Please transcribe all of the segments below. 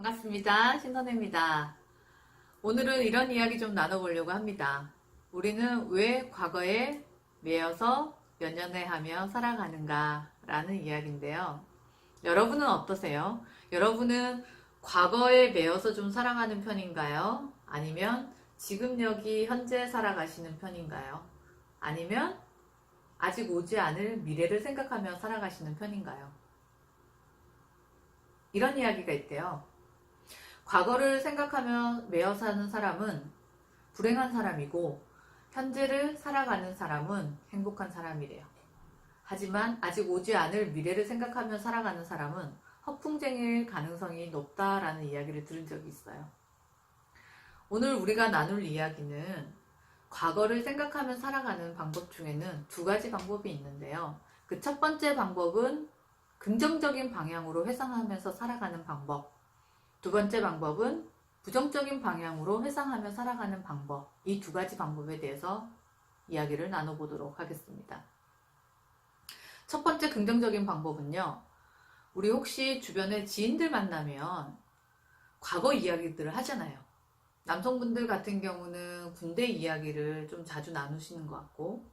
반갑습니다. 신선혜입니다. 오늘은 이런 이야기 좀 나눠보려고 합니다. 우리는 왜 과거에 매여서 몇 년에 하며 살아가는가 라는 이야기인데요. 여러분은 어떠세요? 여러분은 과거에 매여서 좀 살아가는 편인가요? 아니면 지금 여기 현재 살아가시는 편인가요? 아니면 아직 오지 않을 미래를 생각하며 살아가시는 편인가요? 이런 이야기가 있대요. 과거를 생각하며 매여 사는 사람은 불행한 사람이고, 현재를 살아가는 사람은 행복한 사람이래요. 하지만 아직 오지 않을 미래를 생각하며 살아가는 사람은 허풍쟁이일 가능성이 높다라는 이야기를 들은 적이 있어요. 오늘 우리가 나눌 이야기는 과거를 생각하며 살아가는 방법 중에는 두 가지 방법이 있는데요. 그 첫 번째 방법은 긍정적인 방향으로 회상하면서 살아가는 방법. 두 번째 방법은 부정적인 방향으로 회상하며 살아가는 방법. 이 두 가지 방법에 대해서 이야기를 나눠보도록 하겠습니다. 첫 번째 긍정적인 방법은요. 우리 혹시 주변에 지인들 만나면 과거 이야기들을 하잖아요. 남성분들 같은 경우는 군대 이야기를 좀 자주 나누시는 것 같고,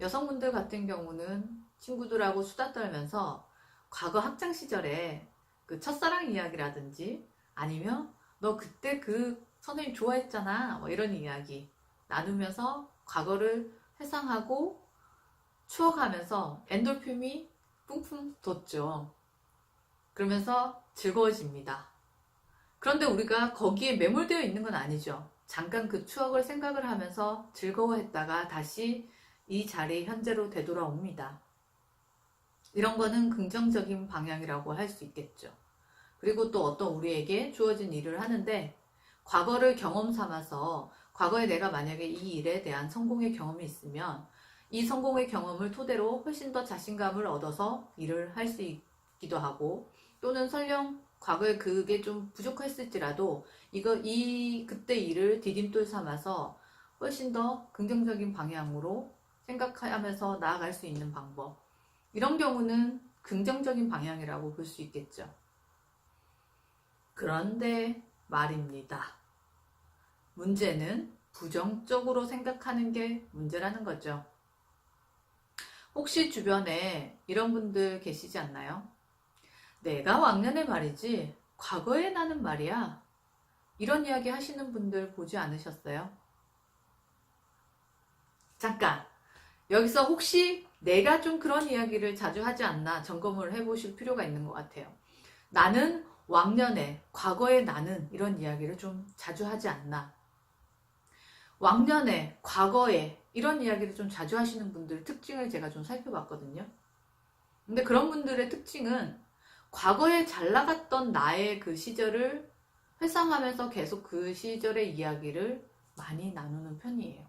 여성분들 같은 경우는 친구들하고 수다 떨면서 과거 학창 시절에 그 첫사랑 이야기라든지 아니면 너 그때 그 선생님 좋아했잖아. 뭐 이런 이야기 나누면서 과거를 회상하고 추억하면서 엔돌핀이 뿡뿡 돋죠. 그러면서 즐거워집니다. 그런데 우리가 거기에 매몰되어 있는 건 아니죠. 잠깐 그 추억을 생각을 하면서 즐거워했다가 다시 이 자리 현재로 되돌아옵니다. 이런 거는 긍정적인 방향이라고 할 수 있겠죠. 그리고 또 어떤 우리에게 주어진 일을 하는데 과거를 경험 삼아서 과거에 내가 만약에 이 일에 대한 성공의 경험이 있으면 이 성공의 경험을 토대로 훨씬 더 자신감을 얻어서 일을 할 수 있기도 하고 또는 설령 과거에 그게 좀 부족했을지라도 이거 이 그때 일을 디딤돌 삼아서 훨씬 더 긍정적인 방향으로 생각하면서 나아갈 수 있는 방법 이런 경우는 긍정적인 방향이라고 볼 수 있겠죠. 그런데 말입니다. 문제는 부정적으로 생각하는 게 문제라는 거죠. 혹시 주변에 이런 분들 계시지 않나요? 내가 왕년에 말이지, 과거에 나는 말이야. 이런 이야기 하시는 분들 보지 않으셨어요? 잠깐, 여기서 혹시 내가 좀 그런 이야기를 자주 하지 않나 점검을 해보실 필요가 있는 것 같아요. 나는 왕년에, 과거에 나는 이런 이야기를 좀 자주 하지 않나. 왕년에, 과거에 이런 이야기를 좀 자주 하시는 분들 특징을 제가 좀 살펴봤거든요. 근데 그런 분들의 특징은 과거에 잘 나갔던 나의 그 시절을 회상하면서 계속 그 시절의 이야기를 많이 나누는 편이에요.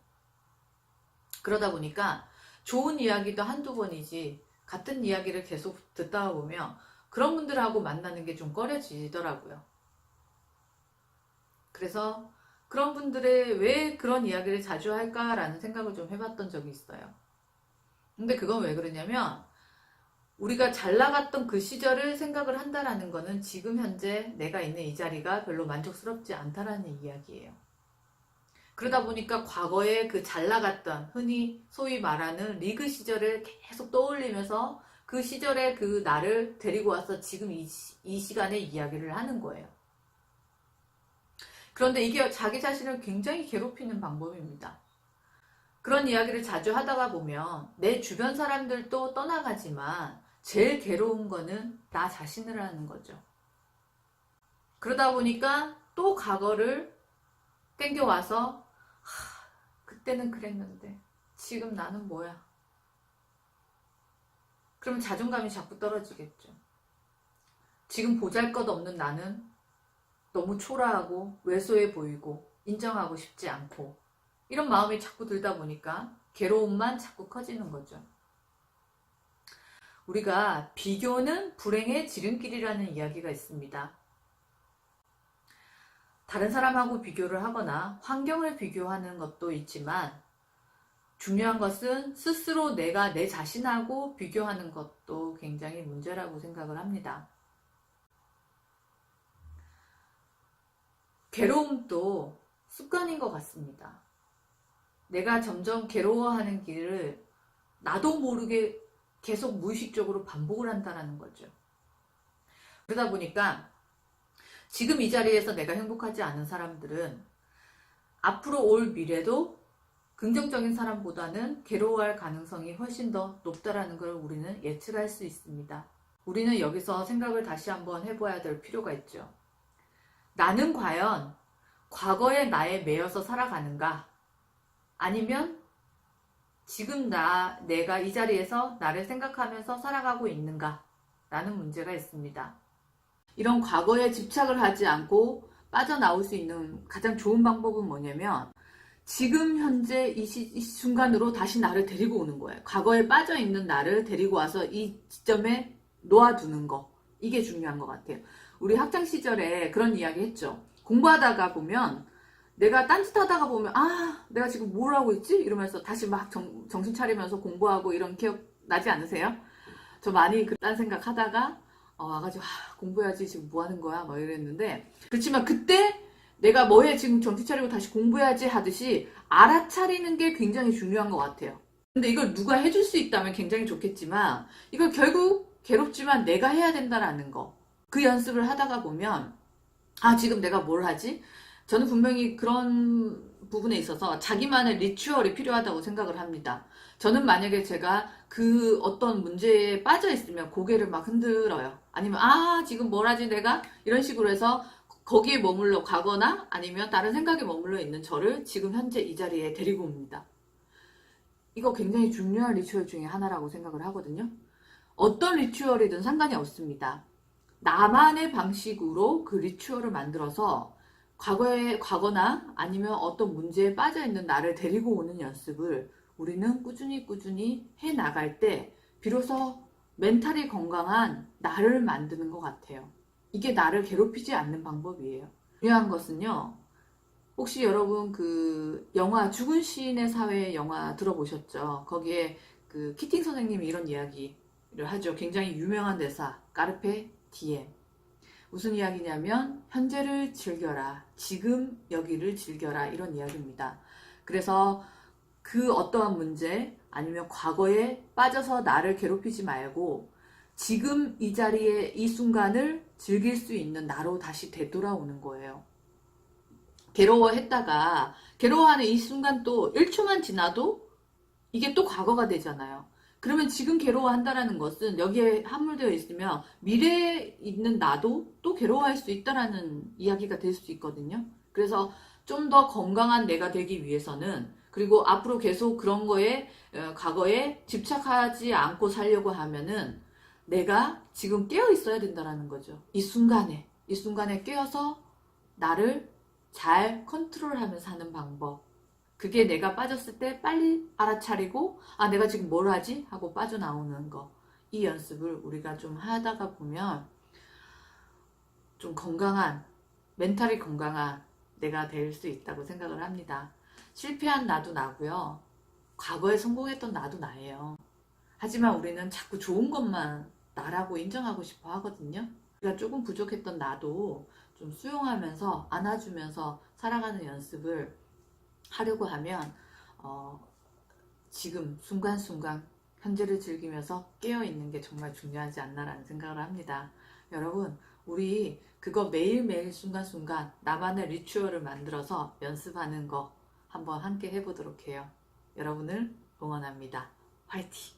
그러다 보니까 좋은 이야기도 한두 번이지 같은 이야기를 계속 듣다 보면 그런 분들하고 만나는 게 좀 꺼려지더라고요. 그래서 그런 분들의 왜 그런 이야기를 자주 할까라는 생각을 좀 해봤던 적이 있어요. 근데 그건 왜 그러냐면 우리가 잘 나갔던 그 시절을 생각을 한다라는 거는 지금 현재 내가 있는 이 자리가 별로 만족스럽지 않다라는 이야기예요. 그러다 보니까 과거에 그 잘 나갔던 흔히 소위 말하는 리그 시절을 계속 떠올리면서 그 시절의 그 나를 데리고 와서 지금 이, 이 시간에 이야기를 하는 거예요. 그런데 이게 자기 자신을 굉장히 괴롭히는 방법입니다. 그런 이야기를 자주 하다가 보면 내 주변 사람들도 떠나가지만 제일 괴로운 거는 나 자신을 하는 거죠. 그러다 보니까 또 과거를 땡겨와서 하, 그때는 그랬는데 지금 나는 뭐야? 그럼 자존감이 자꾸 떨어지겠죠. 지금 보잘 것 없는 나는 너무 초라하고 왜소해 보이고 인정하고 싶지 않고 이런 마음이 자꾸 들다 보니까 괴로움만 자꾸 커지는 거죠. 우리가 비교는 불행의 지름길이라는 이야기가 있습니다. 다른 사람하고 비교를 하거나 환경을 비교하는 것도 있지만 중요한 것은 스스로 내가 내 자신하고 비교하는 것도 굉장히 문제라고 생각을 합니다. 괴로움도 습관인 것 같습니다. 내가 점점 괴로워하는 길을 나도 모르게 계속 무의식적으로 반복을 한다는 거죠. 그러다 보니까 지금 이 자리에서 내가 행복하지 않은 사람들은 앞으로 올 미래도 긍정적인 사람보다는 괴로워할 가능성이 훨씬 더 높다라는 걸 우리는 예측할 수 있습니다. 우리는 여기서 생각을 다시 한번 해봐야 될 필요가 있죠. 나는 과연 과거의 나에 매여서 살아가는가? 아니면 지금 나, 내가 이 자리에서 나를 생각하면서 살아가고 있는가? 라는 문제가 있습니다. 이런 과거에 집착을 하지 않고 빠져나올 수 있는 가장 좋은 방법은 뭐냐면 지금 현재 이, 시, 이 순간으로 다시 나를 데리고 오는 거예요. 과거에 빠져 있는 나를 데리고 와서 이 지점에 놓아두는 거. 이게 중요한 것 같아요. 우리 학창 시절에 그런 이야기 했죠. 공부하다가 보면 내가 딴짓하다가 보면 아 내가 지금 뭘 하고 있지? 이러면서 다시 막 정, 정신 차리면서 공부하고 이런 기억 나지 않으세요? 저 많이 그딴 생각 하다가 어, 와가지고 아, 공부해야지 지금 뭐 하는 거야 막 이랬는데 그렇지만 그때 내가 뭐해 지금 정신 차리고 다시 공부해야지 하듯이 알아차리는 게 굉장히 중요한 것 같아요. 근데 이걸 누가 해줄 수 있다면 굉장히 좋겠지만 이걸 결국 괴롭지만 내가 해야 된다라는 거. 그 연습을 하다가 보면 아 지금 내가 뭘 하지? 저는 분명히 그런 부분에 있어서 자기만의 리추얼이 필요하다고 생각을 합니다. 저는 만약에 제가 그 어떤 문제에 빠져 있으면 고개를 막 흔들어요. 아니면 아 지금 뭘 하지 내가 이런 식으로 해서 거기에 머물러 가거나 아니면 다른 생각에 머물러 있는 저를 지금 현재 이 자리에 데리고 옵니다. 이거 굉장히 중요한 리추얼 중에 하나라고 생각을 하거든요. 어떤 리추얼이든 상관이 없습니다. 나만의 방식으로 그 리추얼을 만들어서 과거에 과거나 아니면 어떤 문제에 빠져 있는 나를 데리고 오는 연습을 우리는 꾸준히 꾸준히 해 나갈 때 비로소 멘탈이 건강한 나를 만드는 것 같아요. 이게 나를 괴롭히지 않는 방법이에요. 중요한 것은요. 혹시 여러분 그 영화 죽은 시인의 사회 영화 들어보셨죠? 거기에 그 키팅 선생님이 이런 이야기를 하죠. 굉장히 유명한 대사 까르페 디엠. 무슨 이야기냐면 현재를 즐겨라. 지금 여기를 즐겨라. 이런 이야기입니다. 그래서 그 어떠한 문제 아니면 과거에 빠져서 나를 괴롭히지 말고 지금 이 자리에 이 순간을 즐길 수 있는 나로 다시 되돌아오는 거예요. 괴로워했다가 괴로워하는 이 순간 또 1초만 지나도 이게 또 과거가 되잖아요. 그러면 지금 괴로워한다라는 것은 여기에 함몰되어 있으면 미래에 있는 나도 또 괴로워할 수 있다라는 이야기가 될 수 있거든요. 그래서 좀 더 건강한 내가 되기 위해서는 그리고 앞으로 계속 그런 거에 어, 과거에 집착하지 않고 살려고 하면은 내가 지금 깨어 있어야 된다라는 거죠. 이 순간에 이 순간에 깨어서 나를 잘 컨트롤하면서 사는 방법. 그게 내가 빠졌을 때 빨리 알아차리고 아 내가 지금 뭘 하지 하고 빠져나오는 거. 이 연습을 우리가 좀 하다가 보면 좀 건강한 멘탈이 건강한 내가 될 수 있다고 생각을 합니다. 실패한 나도 나고요. 과거에 성공했던 나도 나예요. 하지만 우리는 자꾸 좋은 것만 나라고 인정하고 싶어 하거든요. 우리가 조금 부족했던 나도 좀 수용하면서 안아주면서 살아가는 연습을 하려고 하면 어, 지금 순간순간 현재를 즐기면서 깨어있는 게 정말 중요하지 않나라는 생각을 합니다. 여러분 우리 그거 매일매일 순간순간 나만의 리추얼을 만들어서 연습하는 거 한번 함께 해보도록 해요. 여러분을 응원합니다. 화이팅!